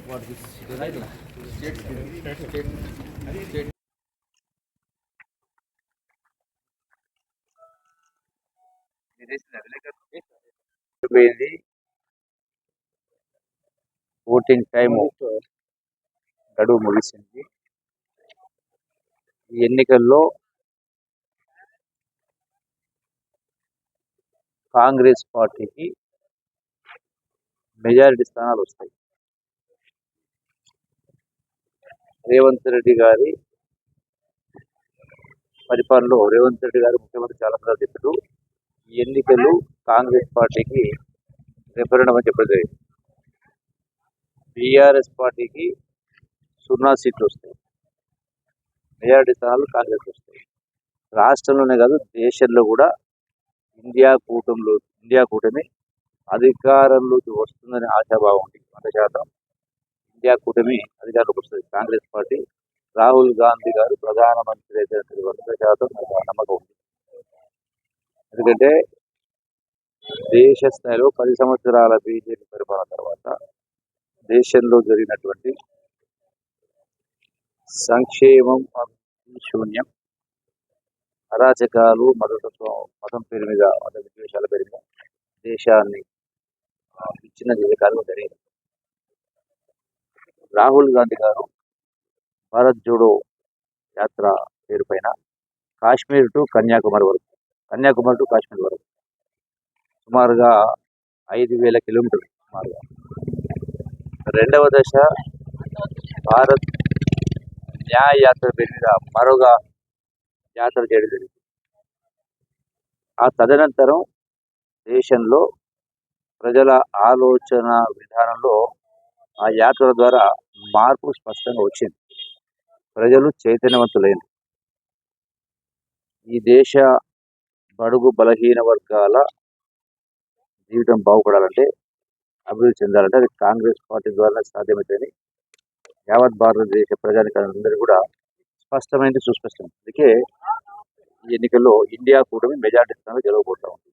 Fourteen time పోయింది. Voting గడువు ముగిసింది. ఈ ఎన్నికల్లో కాంగ్రెస్ పార్టీకి మెజారిటీ స్థానాలు వస్తాయి. రేవంత్ రెడ్డి గారి పరిపాలనలో రేవంత్ రెడ్డి గారు ముఖ్యమంత్రి చాలా సార్లు చెప్పారు ఈ ఎన్నికలు కాంగ్రెస్ పార్టీకి రెఫరెండం అని చెప్పడం జరిగింది. బీఆర్ఎస్ పార్టీకి సున్నా సీట్లు వస్తాయి. మెజారిటీ స్థానాలు కాంగ్రెస్ వస్తాయి. రాష్ట్రంలోనే కాదు దేశంలో కూడా ఇండియా కూటమిలో ఇండియా కూటమి అధికారంలోకి వస్తుందని ఆశాభావం ఉంది వంద శాతం. ఇండియా కూటమి అధికారులకు వస్తుంది. కాంగ్రెస్ పార్టీ రాహుల్ గాంధీ గారు ప్రధానమంత్రి అయితే వంద శాతం నమ్మకం ఉంది. ఎందుకంటే దేశ స్థాయిలో పది సంవత్సరాల బీజేపీ పరిపాలన తర్వాత దేశంలో జరిగినటువంటి సంక్షేమం శూన్యం అరాచకాలు మతతత్వం మతం పేరు మీద మత విద్వేషాల పేరు మీద దేశాన్ని ఆ, విచ్ఛిన్నం చేసే కార్యక్రమం జరిగింది. రాహుల్ గాంధీ గారు భారత్ జోడో యాత్ర పేరు పైన కాశ్మీర్ టు కన్యాకుమారి వరకు కన్యాకుమారి టు కాశ్మీర్ వరకు. సుమారుగా ఐదు వేల కిలోమీటర్లు సుమారుగా. రెండవ దశ భారత్ న్యాయ యాత్ర పేరు మీద మరొక యాత్ర చేయడం జరిగింది. ఆ తదనంతరం దేశంలో ప్రజల ఆలోచన విధానంలో ఆ యాత్ర ద్వారా మార్పు స్పష్టంగా వచ్చింది. ప్రజలు చైతన్యవంతులైన ఈ దేశ బడుగు బలహీన వర్గాల జీవితం బాగుపడాలంటే అభివృద్ధి చెందాలంటే అది కాంగ్రెస్ పార్టీ ద్వారా సాధ్యమవుతుందని యావత్ భారతదేశ ప్రజానికందరూ కూడా స్పష్టమైనది సుస్పష్టం అందుకే ఈ ఎన్నికల్లో ఇండియా కూటమి మెజార్టీ స్థానంలో గెలవబోతా ఉంది.